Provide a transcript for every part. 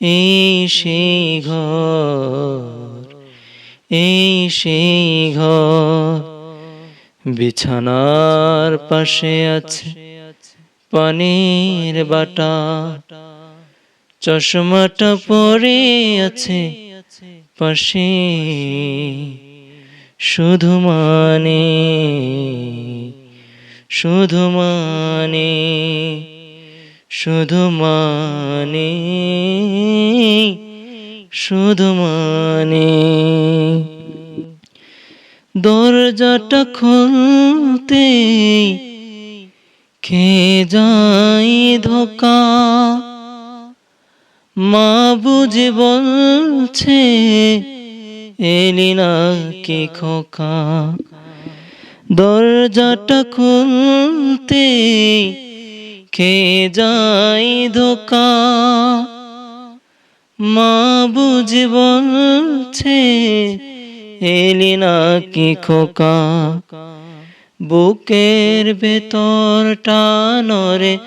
এই সেই এই সেই ঘর। বিছানার পাশে আছে পানির বাটা। চশমাটা পরে আছে পাশে। শুধু মানে শুধু মানে শুধু মানে। শুধু মানে দরজাটা খুলতে খেয়ে যাই ধোকা? মা বুঝে বলছে, এলি না কি খোকা? দরজাটা খুলতে খেয়ে যাই ধোকা? মা বুঝে বলছে, এলি না কি খোকা? বুকের ভেতর টানরে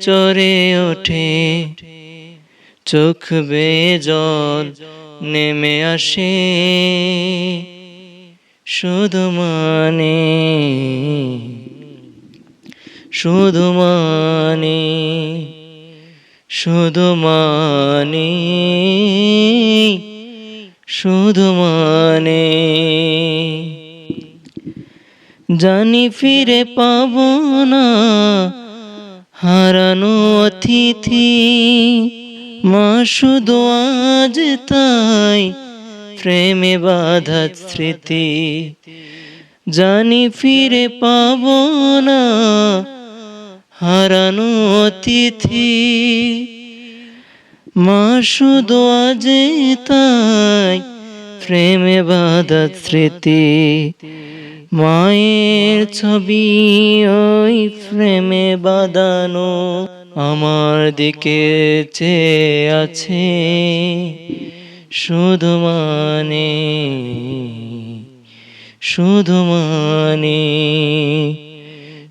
চরে ওঠে। চোখ বে জল নেমে আসে। শুধু মানে শুধু মানে শুধু মানে শুধু মানে। জানি ফিরে পাব না, হারানো অতিথি। মা শুধু আজ তাই প্রেমে বাধা স্মৃতি। জানি ফিরে পাব না হারানো অতিথি মা শুধু আজ তাই প্রেমে বাধা স্মৃতি। মায়ের ছবি ওই ফ্রেমে বাঁধানো আমার দিকে চেয়ে আছে। শুধু মানে শুধু মানে